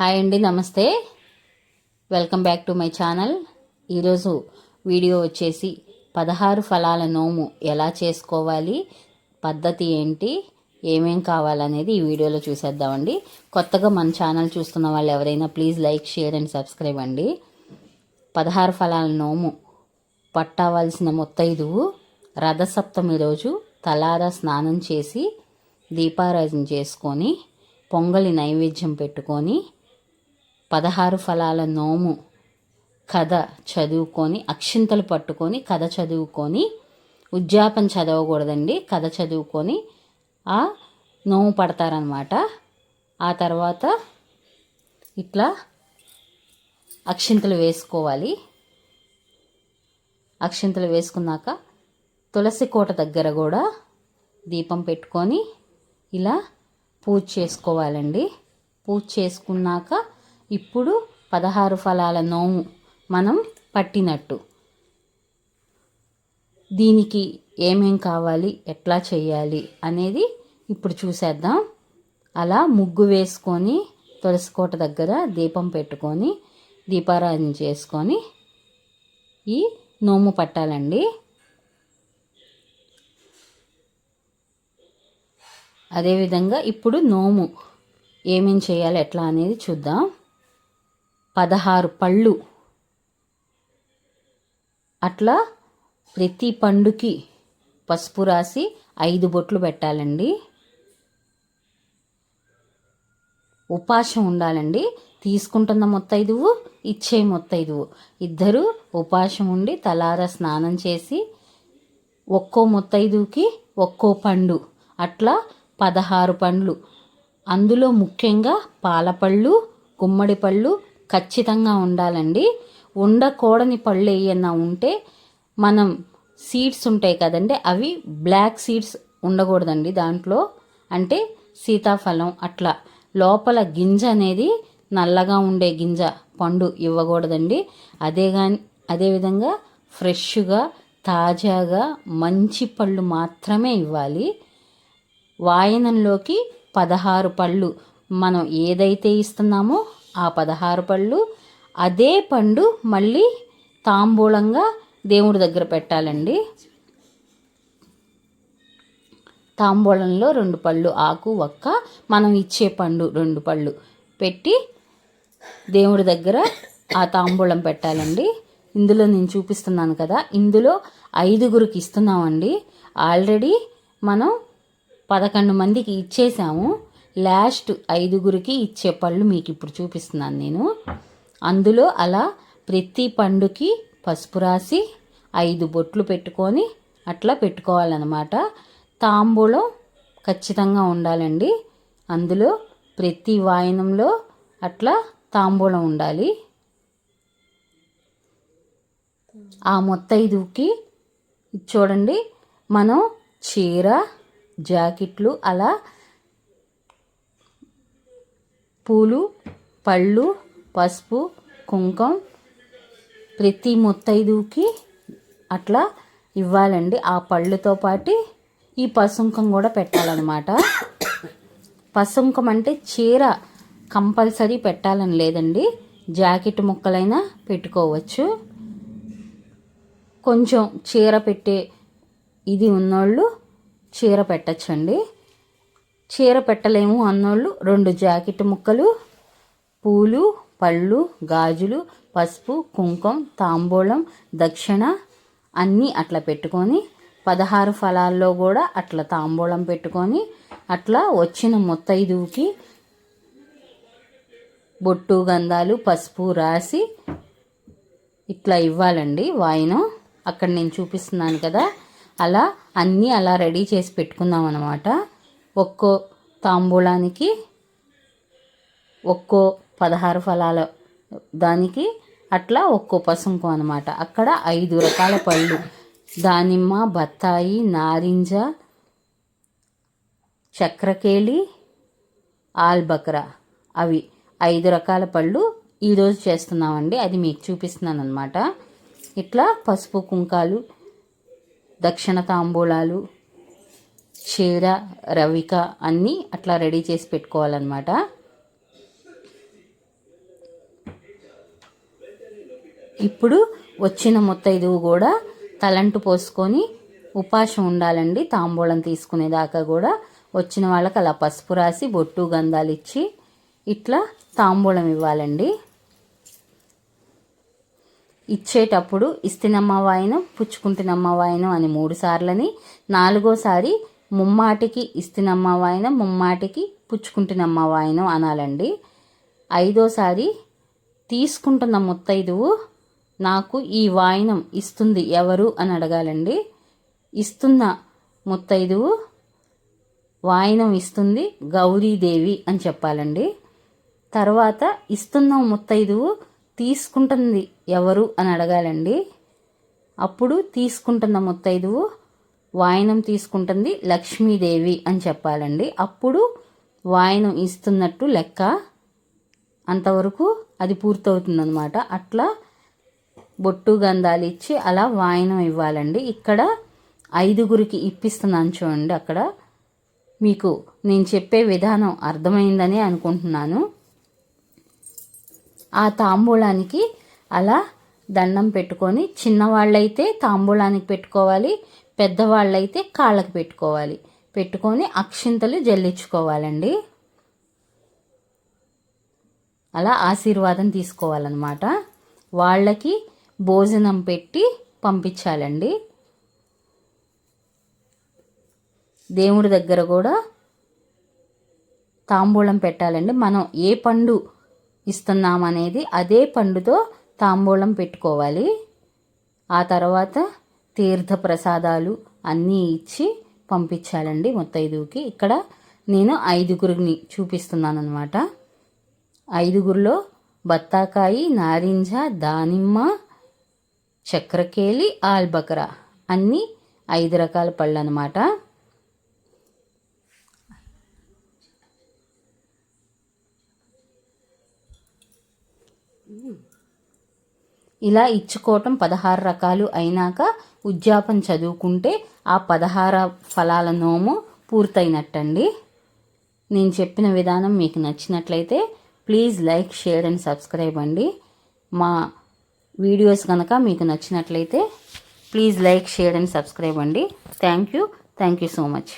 Hi అండి నమస్తే. Welcome back to my channel. ఈరోజు వీడియో వచ్చేసి పదహారు ఫలాల నోము ఎలా చేసుకోవాలి పద్ధతి ఏంటి ఏమేం కావాలనేది ఈ వీడియోలో చూసేద్దామండి. కొత్తగా మన ఛానల్ చూస్తున్న వాళ్ళు ఎవరైనా please like share and subscribe అండి. పదహారు ఫలాల నోము పట్టవలసిన ముత్తైదువు రథసప్తమి రోజు తలారా స్నానం చేసి దీపారాధన చేసుకొని పొంగలి నైవేద్యం పెట్టుకొని పదహారు ఫలాల నోము కథ చదువుకొని అక్షింతలు పట్టుకొని కథ చదువుకొని ఉద్యాపన చదవకూడదండి. కథ చదువుకొని ఆ నోము పడతారనమాట ఆ తర్వాత ఇట్లా అక్షింతలు వేసుకోవాలి. అక్షింతలు వేసుకున్నాక తులసి కోట దగ్గర కూడా దీపం పెట్టుకొని ఇలా పూజ చేసుకోవాలండి. పూజ చేసుకున్నాక ఇప్పుడు పదహారు ఫలాల నోము మనం పట్టినట్టు. దీనికి ఏమేం కావాలి? ఎట్లా చేయాలి? అనేది ఇప్పుడు చూసేద్దాం. అలా ముగ్గు వేసుకొని తులసికోట దగ్గర దీపం పెట్టుకొని దీపారాధన చేసుకొని ఈ నోము పట్టాలండి. అదేవిధంగా ఇప్పుడు నోము ఏమేం చేయాలి? ఎట్లా అనేది చూద్దాం. పదహారు పళ్ళు. అట్లా ప్రతి పండుకి పసుపు రాసి ఐదు బొట్లు పెట్టాలండి. ఉపాసం ఉండాలండి. తీసుకుంటున్న మొత్తైదువు ఇచ్చే మొత్తైదువు ఇద్దరు ఉపాసం ఉండి తలార స్నానం చేసి ఒక్కో మొత్తైదువుకి ఒక్కో పండు. అట్లా పదహారు పండ్లు. అందులో ముఖ్యంగా పాలపళ్ళు గుమ్మడి పళ్ళు ఖచ్చితంగా ఉండాలండి. ఉండకూడని పళ్ళు ఏమన్నా ఉంటే మనం సీడ్స్ ఉంటాయి కదండి అవి బ్లాక్ సీడ్స్ ఉండకూడదండి దాంట్లో. అంటే సీతాఫలం అట్లా లోపల గింజ అనేది నల్లగా ఉండే గింజ పండు ఇవ్వకూడదండి. అదే కానీ అదేవిధంగా ఫ్రెష్గా తాజాగా మంచి పళ్ళు మాత్రమే ఇవ్వాలి. వాయనంలోకి పదహారు పళ్ళు మనం ఏదైతే ఇస్తున్నామో ఆ పదహారు పళ్ళు అదే పండు మళ్ళీ తాంబూలంగా దేవుడి దగ్గర పెట్టాలండి. తాంబూలంలో రెండు పళ్ళు ఆకు ఒక్క మనం ఇచ్చే పండు రెండు పళ్ళు పెట్టి దేవుడి దగ్గర ఆ తాంబూలం పెట్టాలండి. ఇందులో నేను చూపిస్తున్నాను కదా ఇందులో ఐదుగురికి ఇస్తున్నామండి. ఆల్రెడీ మనం పదకొండు మందికి ఇచ్చేసాము. లాస్ట్ ఐదుగురికి ఇచ్చే పళ్ళు మీకు ఇప్పుడు చూపిస్తున్నాను నేను. అందులో అలా ప్రతి పండుకి పసుపు రాసి ఐదు బొట్లు పెట్టుకొని అట్లా పెట్టుకోవాలన్నమాట. తాంబూలం ఖచ్చితంగా ఉండాలండి. అందులో ప్రతి వాయనంలో అట్లా తాంబూలం ఉండాలి. ఆ మొత్తైదుకి చూడండి మనం చీర జాకెట్లు అలా పూలు పళ్ళు పసుపు కుంకం ప్రతి ముత్తైదుకి అట్లా ఇవ్వాలండి. ఆ పళ్ళుతో పాటు ఈ పసుంకం కూడా పెట్టాలన్నమాట. పసుంకం అంటే చీర కంపల్సరీ పెట్టాలని లేదండి. జాకెట్ ముక్కలైనా పెట్టుకోవచ్చు. కొంచెం చీర పెట్టే ఇది ఉన్నోళ్ళు చీర పెట్టచ్చండి. చీర పెట్టలేము అన్నోళ్ళు. రెండు జాకెట్ ముక్కలు పూలు పళ్ళు గాజులు పసుపు కుంకుమ తాంబూలం దక్షిణ అన్నీ అట్లా పెట్టుకొని పదహారు ఫలాల్లో కూడా అట్లా తాంబూలం పెట్టుకొని అట్లా వచ్చిన ముత్తైదువుకి బొట్టు గంధాలు పసుపు రాసి ఇట్లా ఇవ్వాలండి వాయినం. అక్కడ నేను చూపిస్తున్నాను కదా. అలా అన్నీ అలా రెడీ చేసి పెట్టుకుందాం అనమాట ఒక్కో తాంబూలానికి ఒక్కో పదహారు ఫలాల దానికి అట్లా ఒక్కో పసుంకు అనమాట అక్కడ ఐదు రకాల పళ్ళు. దానిమ్మ బత్తాయి నారింజ చక్రకేళి ఆల్బక్రా అవి ఐదు రకాల పళ్ళు ఈరోజు చేస్తున్నామండి. అది మీకు చూపిస్తున్నాను అనమాట ఇట్లా పసుపు కుంకాలు దక్షిణ తాంబూలాలు చీర రవిక అన్నీ అట్లా రెడీ చేసి పెట్టుకోవాలన్నమాట. ఇప్పుడు వచ్చిన మొత్తైదువు కూడా తలంటు పోసుకొని ఉపాసం ఉండాలండి. తాంబూలం తీసుకునేదాకా కూడా వచ్చిన వాళ్ళకి అలా పసుపు రాసి బొట్టు గంధాలు ఇచ్చి ఇట్లా తాంబూలం ఇవ్వాలండి. ఇచ్చేటప్పుడు ఇస్తినమ్మ వాయనం పుచ్చుకుంటున్నమ్మ వాయనం అని మూడు సార్లని నాలుగోసారి ముమ్మాటికి ఇస్తున్నమ్మ వాయనం ముమ్మాటికి పుచ్చుకుంటున్నమ్మ వాయనం అనాలండి. ఐదోసారి తీసుకుంటున్న ముత్తైదువు నాకు ఈ వాయనం ఇస్తుంది ఎవరు? అని అడగాలండి. ఇస్తున్న ముత్తైదువు వాయనం ఇస్తుంది గౌరీదేవి అని చెప్పాలండి. తర్వాత ఇస్తున్న ముత్తైదువు తీసుకుంటుంది ఎవరు? అని అడగాలండి. అప్పుడు తీసుకుంటున్న ముత్తైదువు వాయనం తీసుకుంటుంది లక్ష్మీదేవి అని చెప్పాలండి. అప్పుడు వాయనం ఇస్తున్నట్టు లెక్క అంతవరకు అది పూర్తవుతుందనమాట అట్లా బొట్టు గంధాలు ఇచ్చి అలా వాయనం ఇవ్వాలండి. ఇక్కడ ఐదుగురికి ఇప్పిస్తున్నాను చూడండి అక్కడ. మీకు నేను చెప్పే విధానం అర్థమైందని అనుకుంటున్నాను. ఆ తాంబూలానికి అలా దండం పెట్టుకొని చిన్నవాళ్ళైతే తాంబూలానికి పెట్టుకోవాలి పెద్దవాళ్ళైతే కాళ్ళకి పెట్టుకోవాలి. పెట్టుకొని అక్షింతలు జల్లించుకోవాలండి. అలా ఆశీర్వాదం తీసుకోవాలన్నమాట. వాళ్ళకి భోజనం పెట్టి పంపించాలండి. దేవుడి దగ్గర కూడా తాంబూలం పెట్టాలండి. మనం ఏ పండు ఇస్తున్నామనేది అదే పండుతో తాంబూలం పెట్టుకోవాలి. ఆ తర్వాత తీర్థ ప్రసాదాలు అన్నీ ఇచ్చి పంపించాలండి ముత్తైదువుకి ఇక్కడ నేను ఐదుగురిని చూపిస్తున్నాను అనమాట ఐదుగురిలో బత్తాకాయి నారింజ దానిమ్మ చక్రకేలి ఆల్బకరా అన్నీ ఐదు రకాల పళ్ళు అనమాట ఇలా ఇచ్చుకోవటం పదహారు రకాలు అయినాక ఉద్యాపన చదువుకుంటే ఆ పదహార ఫలాల నోము పూర్తయినట్టండి. నేను చెప్పిన విధానం మీకు నచ్చినట్లయితే please like share and subscribe అండి. మా వీడియోస్ కనుక మీకు నచ్చినట్లయితే please like share and subscribe అండి. Thank you. Thank you so much.